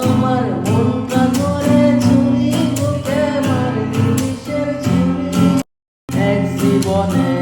আমার মনটা করে চুরি বুকে মার দিলিশের চুরি এক জীবনে